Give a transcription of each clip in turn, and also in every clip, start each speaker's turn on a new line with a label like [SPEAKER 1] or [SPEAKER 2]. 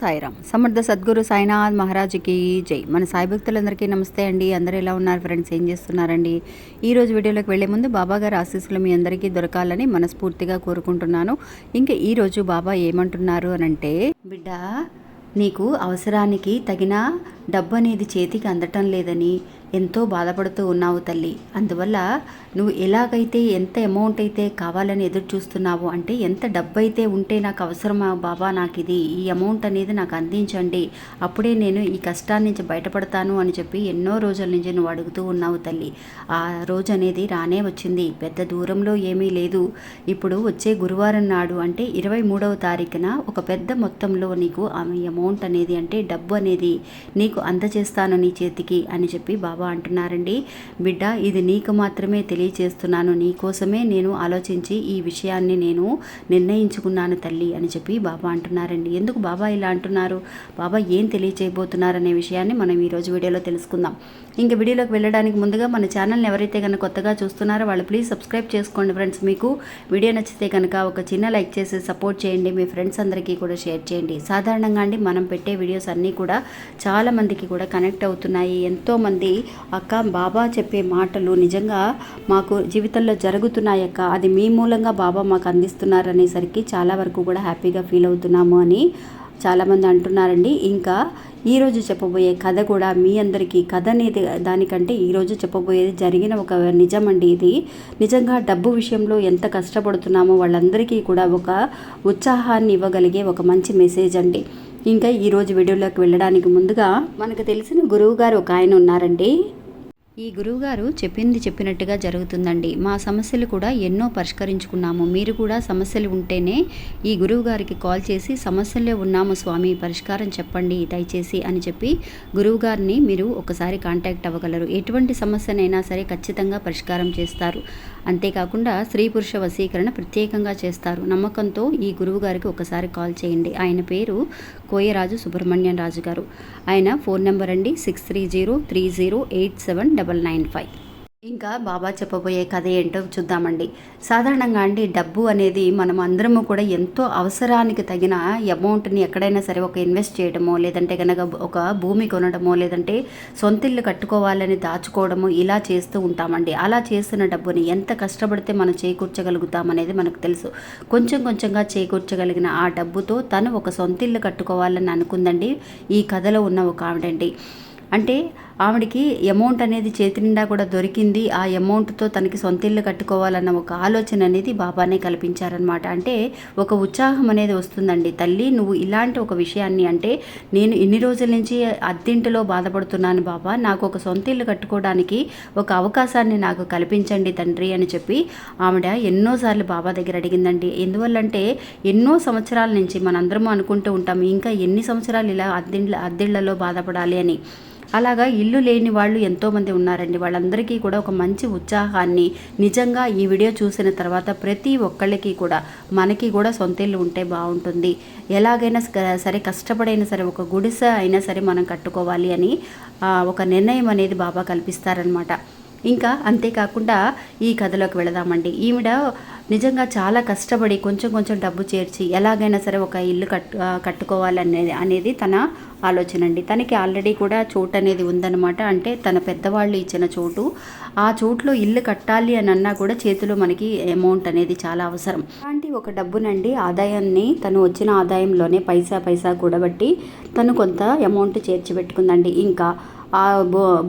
[SPEAKER 1] సాయిరామ్. సమర్థ సద్గురు సాయినాథ్ మహారాజుకి జై. మన సాయి భక్తులందరికీ నమస్తే అండి. అందరూ ఎలా ఉన్నారు ఫ్రెండ్స్? ఏం చేస్తున్నారండి? ఈ రోజు వీడియోలోకి వెళ్ళే ముందు బాబా గారి ఆశీస్సులు మీ అందరికీ దొరకాలని మనస్ఫూర్తిగా కోరుకుంటున్నాను. ఇంకా ఈ రోజు బాబా ఏమంటున్నారు అని అంటే బిడ్డ నీకు అవసరానికి తగిన డబ్బు అనేది చేతికి అందటం లేదని. ఎంతో బాధపడుతూ ఉన్నావు తల్లి. అందువల్ల నువ్వు ఎలాగైతే ఎంత అమౌంట్ అయితే కావాలని ఎదురు చూస్తున్నావు అంటే ఎంత డబ్బు అయితే ఉంటే నాకు అవసరమా బాబా నాకు ఇది ఈ అమౌంట్ అనేది నాకు అందించండి. అప్పుడే నేను ఈ కష్టాన్ని నుంచి బయటపడతాను అని చెప్పి ఎన్నో రోజుల నుంచి నువ్వు అడుగుతూ ఉన్నావు తల్లి. ఆ రోజు అనేది రానే వచ్చింది. పెద్ద దూరంలో ఏమీ లేదు. ఇప్పుడు వచ్చే గురువారం నాడు అంటే ఇరవై మూడవ తారీఖున ఒక పెద్ద మొత్తంలో నీకు ఆ అమౌంట్ అనేది అంటే డబ్బు అనేది నీకు అందజేస్తాను నీ చేతికి అని చెప్పి బాబా అంటున్నారండి. బిడ్డ ఇది నీకు మాత్రమే తెలియచేస్తున్నాను. నీ కోసమే నేను ఆలోచించి ఈ విషయాన్ని నేను నిర్ణయించుకున్నాను తల్లి అని చెప్పి బాబా అంటున్నారండి. ఎందుకు బాబా ఇలా అంటున్నారు? బాబా ఏం తెలియచేయబోతున్నారనే అనే విషయాన్ని మనం ఈరోజు వీడియోలో తెలుసుకుందాం. ఇంక వీడియోలోకి వెళ్ళడానికి ముందుగా మన ఛానల్ని ఎవరైతే కనుక కొత్తగా చూస్తున్నారో వాళ్ళు ప్లీజ్ సబ్స్క్రైబ్ చేసుకోండి ఫ్రెండ్స్ మీకు వీడియో నచ్చితే కనుక ఒక చిన్న లైక్ చేసి సపోర్ట్ చేయండి. మీ ఫ్రెండ్స్ అందరికీ కూడా షేర్ చేయండి. సాధారణంగా అండి మనం పెట్టే వీడియోస్ అన్నీ కూడా చాలామందికి కూడా కనెక్ట్ అవుతున్నాయి. ఎంతోమంది అక్క బాబా చెప్పే మాటలు నిజంగా మాకు జీవితంలో జరుగుతున్నాయి అక్క. అది మీ మూలంగా బాబా మాకు అందిస్తున్నారనేసరికి చాలా వరకు కూడా హ్యాపీగా ఫీల్ అవుతున్నాము అని చాలామంది అంటున్నారండి. ఇంకా ఈరోజు చెప్పబోయే కథ కూడా మీ అందరికీ కథ అనేది దానికంటే ఈరోజు చెప్పబోయేది జరిగిన ఒక నిజం అండి ఇది. నిజంగా డబ్బు విషయంలో ఎంత కష్టపడుతున్నామో వాళ్ళందరికీ కూడా ఒక ఉత్సాహాన్ని ఇవ్వగలిగే ఒక మంచి మెసేజ్ అండి. ఇంకా ఈరోజు వీడియోలోకి వెళ్ళడానికి ముందుగా మనకు తెలిసిన గురువు గారు ఒక ఆయన ఉన్నారండి. ఈ గురువుగారు చెప్పింది చెప్పినట్టుగా జరుగుతుందండి. మా సమస్యలు కూడా ఎన్నో పరిష్కరించుకున్నాము. మీరు కూడా సమస్యలు ఉంటేనే ఈ గురువు గారికి కాల్ చేసి సమస్యల్లో ఉన్నాము స్వామి పరిష్కారం చెప్పండి దయచేసి అని చెప్పి గురువుగారిని మీరు ఒకసారి కాంటాక్ట్ అవ్వగలరు. ఎటువంటి సమస్యనైనా సరే ఖచ్చితంగా పరిష్కారం చేస్తారు. అంతేకాకుండా స్త్రీ పురుష వశీకరణ ప్రత్యేకంగా చేస్తారు. నమ్మకంతో ఈ గురువు గారికి ఒకసారి కాల్ చేయండి. ఆయన పేరు కోయరాజు సుబ్రహ్మణ్యం రాజు గారు ఆయన ఫోన్ నెంబర్ అండి six three zero three zero eight seven double nine five ఇంకా బాబా చెప్పబోయే కథ ఏంటో చూద్దామండి. సాధారణంగా అండి డబ్బు అనేది మనం అందరము కూడా ఎంతో అవసరానికి తగిన అమౌంట్ని ఎక్కడైనా సరే ఒక ఇన్వెస్ట్ చేయడమో లేదంటే కనుక ఒక భూమి కొనడమో లేదంటే సొంత ఇల్లు కట్టుకోవాలని దాచుకోవడము ఇలా చేస్తూ ఉంటామండి. అలా చేస్తున్న డబ్బుని ఎంత కష్టపడితే మనం చేకూర్చగలుగుతాం అనేది మనకు తెలుసు. కొంచెం కొంచెంగా చేకూర్చగలిగిన ఆ డబ్బుతో తను ఒక సొంత ఇల్లు కట్టుకోవాలని అనుకుందండి ఈ కథలో ఉన్న ఒక ఆవిడండి. అంటే ఆవిడకి అమౌంట్ అనేది చేతి నిండా కూడా దొరికింది. ఆ అమౌంట్తో తనకి సొంత ఇల్లు కట్టుకోవాలన్న ఒక ఆలోచన అనేది బాబానే కల్పించారనమాట అంటే ఒక ఉత్సాహం అనేది వస్తుందండి. తల్లి నువ్వు ఇలాంటి ఒక విషయాన్ని అంటే నేను ఇన్ని రోజుల నుంచి అద్దెంటిలో బాధపడుతున్నాను బాబా. నాకు ఒక సొంత ఇల్లు కట్టుకోవడానికి ఒక అవకాశాన్ని నాకు కల్పించండి తండ్రి అని చెప్పి ఆవిడ ఎన్నోసార్లు బాబా దగ్గర అడిగిందండి. ఎందువల్లంటే ఎన్నో సంవత్సరాల నుంచి మనందరం అనుకుంటూ ఉంటాం ఇంకా ఎన్ని సంవత్సరాలు ఇలా అద్దెండ్ల అద్దెళ్ళలో బాధపడాలి అని. అలాగా ఇల్లు లేని వాళ్ళు ఎంతోమంది ఉన్నారండి. వాళ్ళందరికీ కూడా ఒక మంచి ఉత్సాహాన్ని నిజంగా ఈ వీడియో చూసిన తర్వాత ప్రతి ఒక్కళ్ళకి కూడా మనకి కూడా సొంత ఇల్లు ఉంటే బాగుంటుంది. ఎలాగైనా సరే కష్టపడైనా సరే ఒక గుడిసె అయినా సరే మనం కట్టుకోవాలి అని ఒక నిర్ణయం అనేది బాబా కల్పిస్తారనమాట ఇంకా అంతేకాకుండా ఈ కథలోకి వెళదామండి. ఈవిడ నిజంగా చాలా కష్టపడి కొంచెం కొంచెం డబ్బు చేర్చి ఎలాగైనా సరే ఒక ఇల్లు కట్టు కట్టుకోవాలనేది అనేది తన ఆలోచన అండి. తనకి ఆల్రెడీ కూడా చోటు అనేది ఉందన్నమాట. అంటే తన పెద్దవాళ్ళు ఇచ్చిన చోటు. ఆ చోట్లో ఇల్లు కట్టాలి అని అన్నా కూడా చేతిలో మనకి అమౌంట్ అనేది చాలా అవసరం. అలాంటి ఒక డబ్బునండి ఆదాయాన్ని తను వచ్చిన ఆదాయంలోనే పైసా పైసా కూడబట్టి తను కొంత అమౌంట్ చేర్చి పెట్టుకుందండి. ఇంకా ఆ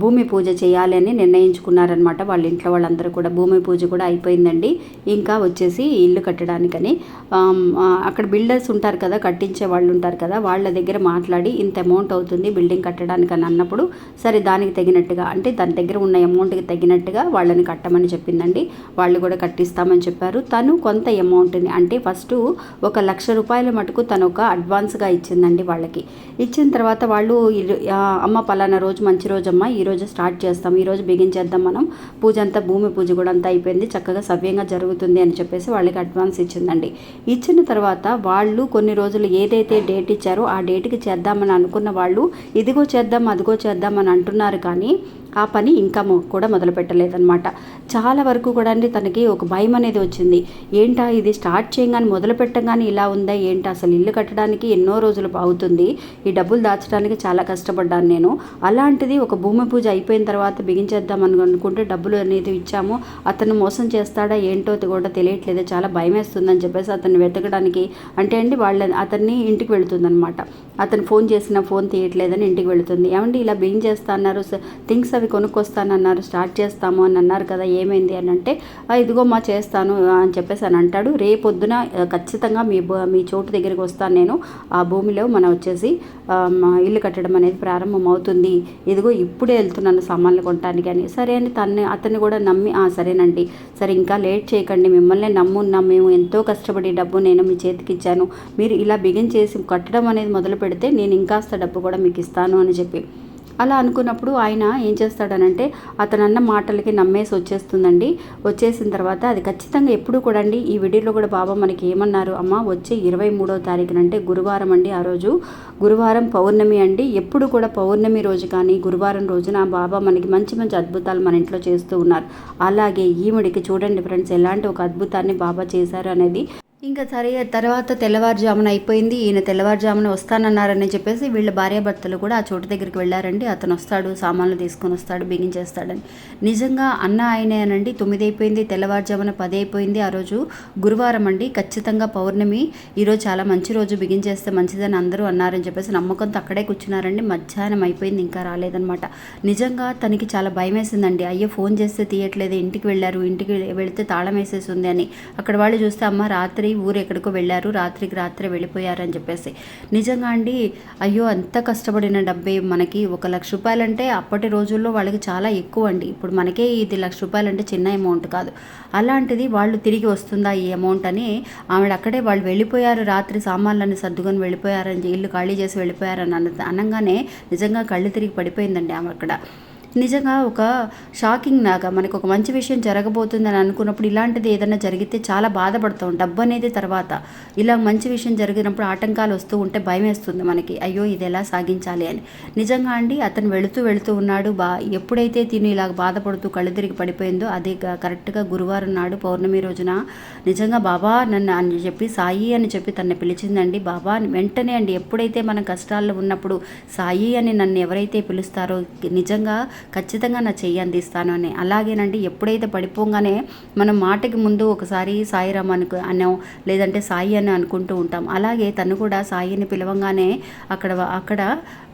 [SPEAKER 1] భూమి పూజ చేయాలని నిర్ణయించుకున్నారనమాట వాళ్ళ ఇంట్లో వాళ్ళందరూ కూడా. భూమి పూజ కూడా అయిపోయిందండి. ఇంకా వచ్చేసి ఇల్లు కట్టడానికని. అక్కడ బిల్డర్స్ ఉంటారు కదా కట్టించే వాళ్ళు ఉంటారు కదా వాళ్ళ దగ్గర మాట్లాడి ఇంత అమౌంట్ అవుతుంది బిల్డింగ్ కట్టడానికి అని అన్నప్పుడు సరే దానికి తగినట్టుగా అంటే దాని దగ్గర ఉన్న అమౌంట్కి తగినట్టుగా వాళ్ళని కట్టమని చెప్పిందండి. వాళ్ళు కూడా కట్టిస్తామని చెప్పారు. తను కొంత అమౌంట్ని అంటే ఫస్ట్ ఒక లక్ష రూపాయల మటుకు తను ఒక అడ్వాన్స్గా ఇచ్చిందండి వాళ్ళకి. ఇచ్చిన తర్వాత వాళ్ళు అమ్మ పలానా రోజు మంచి రోజమ్మా. ఈరోజు స్టార్ట్ చేస్తాం. ఈరోజు బిగించేద్దాం మనం. పూజ అంతా భూమి పూజ కూడా అంతా అయిపోయింది. చక్కగా సవ్యంగా జరుగుతుంది అని చెప్పేసి వాళ్ళకి అడ్వాన్స్ ఇచ్చిందండి. ఇచ్చిన తర్వాత వాళ్ళు కొన్ని రోజులు ఏదైతే డేట్ ఇచ్చారో ఆ డేట్కి చేద్దామని అనుకున్న వాళ్ళు ఇదిగో చేద్దాం అదిగో చేద్దాం అని అంటున్నారు కానీ ఆ పని ఇంకా కూడా మొదలు పెట్టలేదన్నమాట. చాలా వరకు కూడా అండి తనకి ఒక భయం అనేది వచ్చింది. ఏంటా ఇది స్టార్ట్ చేయగానే మొదలు పెట్టగానే ఇలా ఉందా ఏంటి? అసలు ఇల్లు కట్టడానికి ఎన్నో రోజులు అవుతుంది ఈ డబ్బులు దాచడానికి చాలా కష్టపడ్డాను నేను. అలాంటిది ఒక భూమి పూజ అయిపోయిన తర్వాత బిగించేద్దాం అని అనుకుంటే డబ్బులు అనేది ఇచ్చాము. అతను మోసం చేస్తాడా ఏంటో కూడా తెలియట్లేదు. చాలా భయం వేస్తుందని చెప్పేసి అతన్ని వెతకడానికి అంటే అండి వాళ్ళ అతన్ని ఇంటికి వెళుతుందనమాట అతను ఫోన్ చేసిన ఫోన్ తీయట్లేదని ఇంటికి వెళుతుంది. ఏమండి ఇలా బిగించేస్తా అన్నారు. థింగ్స్ అవి కొనుక్కొస్తానన్నారు స్టార్ట్ చేస్తాము అని అన్నారు కదా ఏమైంది అని అంటే ఇదిగో మా చేస్తాను అని చెప్పేసి అని అంటాడు. రేపొద్దున ఖచ్చితంగా మీ మీ చోటు దగ్గరికి వస్తాను నేను. ఆ భూమిలో మనం వచ్చేసి ఇల్లు కట్టడం అనేది ప్రారంభం అవుతుంది. ఇదిగో ఇప్పుడే వెళ్తున్నాను సామాన్లు కొనడానికి అని. సరే అని తన్ని అతన్ని కూడా నమ్మి "ఆ, సరేనండి. సరే ఇంకా లేట్ చేయకండి. మిమ్మల్ని నమ్మున్నాం. మేము ఎంతో కష్టపడి డబ్బు నేను మీ చేతికి ఇచ్చాను. మీరు ఇలా బిగిన్ చేసి కట్టడం అనేది మొదలు పెడితే నేను ఇంకాస్త డబ్బు కూడా మీకు ఇస్తాను అని చెప్పి. అలా అనుకున్నప్పుడు ఆయన ఏం చేస్తాడనంటే అతను అన్న మాటలకి నమ్మేసి వచ్చేస్తుందండి. వచ్చేసిన తర్వాత అది ఖచ్చితంగా ఎప్పుడు కూడా అండి ఈ వీడియోలో కూడా బాబా మనకి ఏమన్నారు? అమ్మ వచ్చే ఇరవై మూడో తారీఖున అంటే గురువారం అండి ఆ రోజు. గురువారం పౌర్ణమి అండి. ఎప్పుడు కూడా పౌర్ణమి రోజు కానీ గురువారం రోజున బాబా మనకి మంచి మంచి అద్భుతాలు మన ఇంట్లో చేస్తూ ఉన్నారు. అలాగే ఈవిడికి చూడండి ఫ్రెండ్స్ ఎలాంటి ఒక అద్భుతాన్ని బాబా చేశారు అనేది ఇంకా సరే తర్వాత తెల్లవారుజామున అయిపోయింది. ఈయన తెల్లవారుజామున వస్తానన్నారని చెప్పేసి వీళ్ళ భార్యాభర్తలు కూడా ఆ చోటు దగ్గరికి వెళ్ళారండి. అతను వస్తాడు సామాన్లు తీసుకొని వస్తాడు బిగించేస్తాడని. నిజంగా అన్న ఆయనేనండి తొమ్మిది అయిపోయింది తెల్లవారుజామున పది అయిపోయింది. ఆ రోజు గురువారం అండి. ఖచ్చితంగా పౌర్ణమి. ఈరోజు చాలా మంచి రోజు. బిగించేస్తే మంచిదని అందరూ అన్నారని చెప్పేసి నమ్మకంతో అక్కడే కూర్చున్నారండి. మధ్యాహ్నం అయిపోయింది ఇంకా రాలేదనమాట నిజంగా తనకి చాలా భయం వేసిందండి. అయ్యో ఫోన్ చేస్తే తీయట్లేదు ఇంటికి వెళ్ళారు ఇంటికి వెళితే తాళం వేసేసి ఉంది అని. అక్కడ వాళ్ళు చూస్తే అమ్మ రాత్రి ఊరు ఎక్కడికో వెళ్ళారు రాత్రికి రాత్రి వెళ్ళిపోయారు అని చెప్పేసి. నిజంగా అండి అయ్యో అంత కష్టపడిన డబ్బే మనకి ఒక లక్ష రూపాయలంటే అప్పటి రోజుల్లో వాళ్ళకి చాలా ఎక్కువ అండి. ఇప్పుడు మనకే ఇది లక్ష రూపాయలంటే చిన్న అమౌంట్ కాదు. అలాంటిది వాళ్ళు తిరిగి వస్తుందా ఈ అమౌంట్ అని ఆవిడ అక్కడే వాళ్ళు వెళ్ళిపోయారు రాత్రి సామాన్లన్నీ సర్దుకొని వెళ్ళిపోయారని ఇల్లు ఖాళీ చేసి వెళ్ళిపోయారని అన అనగానే నిజంగా కళ్ళు తిరిగి పడిపోయిందండి ఆమె అక్కడ. నిజంగా ఒక షాకింగ్ లాగా మనకు ఒక మంచి విషయం జరగబోతుందని అనుకున్నప్పుడు ఇలాంటిది ఏదైనా జరిగితే చాలా బాధపడతాం. డబ్బు అనేది తర్వాత ఇలా మంచి విషయం జరిగినప్పుడు ఆటంకాలు వస్తూ ఉంటే భయం వేస్తుంది మనకి. అయ్యో ఇది ఎలా సాగించాలి అని. నిజంగా అండి అతను వెళుతూ వెళుతూ ఉన్నాడు. బా ఎప్పుడైతే తిని ఇలాగ బాధపడుతూ కళ్ళు తిరిగి పడిపోయిందో అదే కరెక్ట్గా గురువారం నాడు పౌర్ణమి రోజున నిజంగా బాబా నన్ను అని చెప్పి సాయి అని చెప్పి తనని పిలిచిందండి. బాబా వెంటనే అండి ఎప్పుడైతే మనం కష్టాల్లో ఉన్నప్పుడు సాయి అని నన్ను ఎవరైతే పిలుస్తారో నిజంగా ఖచ్చితంగా నా చెయ్యి అందిస్తాను అని. అలాగేనండి ఎప్పుడైతే పడిపోగానే మనం మాటకి ముందు ఒకసారి సాయిరామ్ అనుకు అనో లేదంటే సాయి అని అనుకుంటూ ఉంటాం. అలాగే తను కూడా సాయిని పిలవంగానే అక్కడ అక్కడ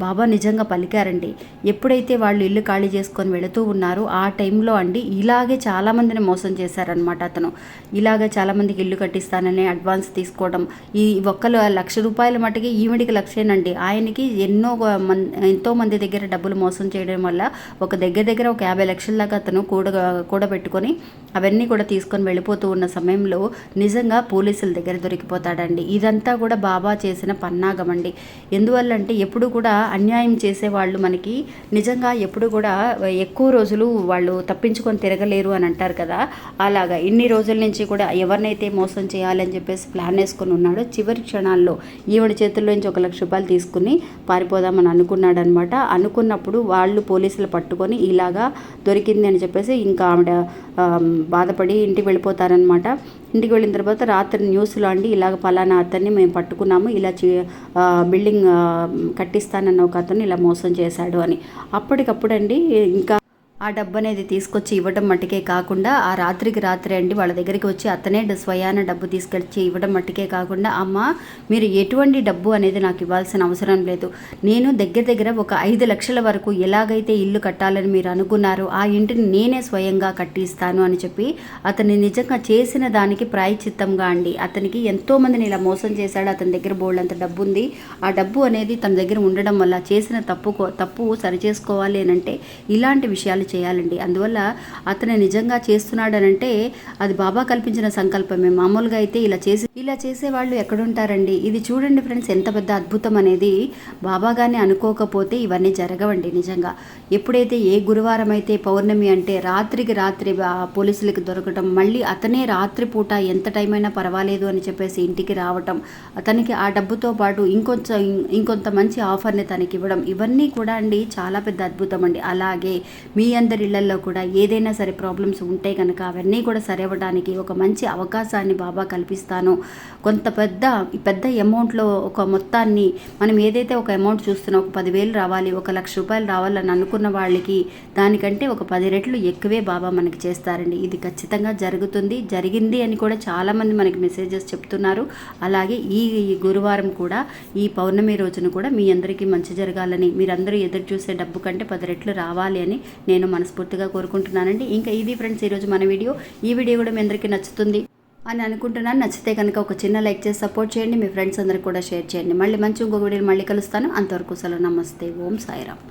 [SPEAKER 1] బాబా నిజంగా పలికారండి. ఎప్పుడైతే వాళ్ళు ఇల్లు ఖాళీ చేసుకొని వెళుతూ ఉన్నారో ఆ టైంలో అండి ఇలాగే చాలామందిని మోసం చేశారనమాట అతను. ఇలాగే చాలామందికి ఇల్లు కట్టిస్తానని అడ్వాన్స్ తీసుకోవడం. ఈ ఒక్కరు లక్ష రూపాయల మటుకి ఈవిడికి లక్షేనండి. ఆయనకి ఎన్నో మన్ ఎంతో మంది దగ్గర డబ్బులు మోసం చేయడం వల్ల ఒక దగ్గర దగ్గర ఒక యాభై లక్షల దాకా అతను కూడ కూడబెట్టుకొని అవన్నీ కూడా తీసుకొని వెళ్ళిపోతూ ఉన్న సమయంలో నిజంగా పోలీసుల దగ్గర దొరికిపోతాడండి. ఇదంతా కూడా బాబా చేసిన పన్నాగం అండి. ఎందువల్ల అంటే ఎప్పుడు కూడా అన్యాయం చేసేవాళ్ళు మనకి నిజంగా ఎప్పుడు కూడా ఎక్కువ రోజులు వాళ్ళు తప్పించుకొని తిరగలేరు అని అంటారు కదా. అలాగా ఇన్ని రోజుల నుంచి కూడా ఎవరినైతే మోసం చేయాలని చెప్పేసి ప్లాన్ వేసుకొని ఉన్నాడో చివరి క్షణాల్లో ఈవిడ చేతుల్లో నుంచి ఒక లక్ష రూపాయలు తీసుకుని పారిపోదామని అనుకున్నాడనమాట. అనుకున్నప్పుడు వాళ్ళు పోలీసులు పట్టుకొని ఇలాగా దొరికింది అని చెప్పేసి ఇంకా ఆవిడ బాధపడి ఇంటికి వెళ్ళిపోతారనమాట ఇంటికి వెళ్ళిన తర్వాత రాత్రి న్యూస్లో అండి ఇలాగ పలానా అతన్ని మేము పట్టుకున్నాము ఇలా చి- బిల్డింగ్ కట్టిస్తానన్న ఒక అతను ఇలా మోసం చేశాడు అని. అప్పటికప్పుడు అండి ఇంకా ఆ డబ్బు అనేది తీసుకొచ్చి ఇవ్వడం మట్టుకే కాకుండా ఆ రాత్రికి రాత్రి అండి వాళ్ళ దగ్గరికి వచ్చి అతనే స్వయాన డబ్బు తీసుకొచ్చి ఇవ్వడం మట్టుకే కాకుండా అమ్మ మీరు ఎటువంటి డబ్బు అనేది నాకు ఇవ్వాల్సిన అవసరం లేదు. నేను దగ్గర దగ్గర ఒక ఐదు లక్షల వరకు ఎలాగైతే ఇల్లు కట్టాలని మీరు అనుకున్నారో ఆ ఇంటిని నేనే స్వయంగా కట్టిస్తాను అని చెప్పి అతన్ని నిజంగా చేసిన దానికి ప్రాయచిత్తంగా అండి. అతనికి ఎంతోమందిని ఇలా మోసం చేశాడు. అతని దగ్గర బోల్డంత డబ్బు ఉంది ఆ డబ్బు అనేది తన దగ్గర ఉండడం వల్ల చేసిన తప్పు తప్పు సరిచేసుకోవాలి అని అంటే ఇలాంటి విషయాలు చేయాలండి. అందువల్ల అతను నిజంగా చేస్తున్నాడనంటే అది బాబా కల్పించిన సంకల్పమే. మామూలుగా అయితే ఇలా చేసి ఇలా చేసే వాళ్ళు ఎక్కడుంటారండి? ఇది చూడండి ఫ్రెండ్స్ ఎంత పెద్ద అద్భుతం అనేది. బాబాగానే అనుకోకపోతే ఇవన్నీ జరగవండి నిజంగా. ఎప్పుడైతే ఏ గురువారం అయితే పౌర్ణమి అంటే రాత్రికి రాత్రి ఆ పోలీసులకి దొరకటం మళ్ళీ అతనే రాత్రిపూట ఎంత టైం అయినా పర్వాలేదు అని చెప్పేసి ఇంటికి రావటం అతనికి ఆ డబ్బుతో పాటు ఇంకొంచెం ఇంకొంత మంచి ఆఫర్ని తనకి ఇవ్వడం ఇవన్నీ కూడా అండి చాలా పెద్ద అద్భుతం అండి. అలాగే మీ అందరి ఇళ్ళలో కూడా ఏదైనా సరే ప్రాబ్లమ్స్ ఉంటే కనుక అవన్నీ కూడా సరివ్వడానికి ఒక మంచి అవకాశాన్ని బాబా కల్పిస్తాను. కొంత పెద్ద పెద్ద అమౌంట్లో ఒక మొత్తాన్ని మనం ఏదైతే ఒక అమౌంట్ చూస్తున్నా ఒక పదివేలు రావాలి ఒక లక్ష రూపాయలు రావాలని అనుకున్న వాళ్ళకి దానికంటే ఒక పది రెట్లు ఎక్కువే బాబా మనకి చేస్తారండి. ఇది ఖచ్చితంగా జరుగుతుంది. జరిగింది అని కూడా చాలామంది మనకి మెసేజెస్ చెప్తున్నారు. అలాగే ఈ గురువారం కూడా ఈ పౌర్ణమి రోజున కూడా మీ అందరికీ మంచి జరగాలని మీరందరూ ఎదురు చూసే డబ్బు కంటే పది రెట్లు రావాలి అని నేను మనస్ఫూర్తిగా కోరుకుంటున్నానండి. ఇంకా ఇది ఫ్రెండ్స్ ఈరోజు మన వీడియో. ఈ వీడియో కూడా మీ అందరికీ నచ్చుతుంది అని అనుకుంటున్నాను. నచ్చితే కనుక ఒక చిన్న లైక్ చేసి సపోర్ట్ చేయండి. మీ ఫ్రెండ్స్ అందరికి కూడా షేర్ చేయండి. మళ్ళీ మంచి ఇంకొక వీడియో మళ్ళీ కలుస్తాను. అంతవరకు సెలవు. నమస్తే. ఓం సాయిరామ్.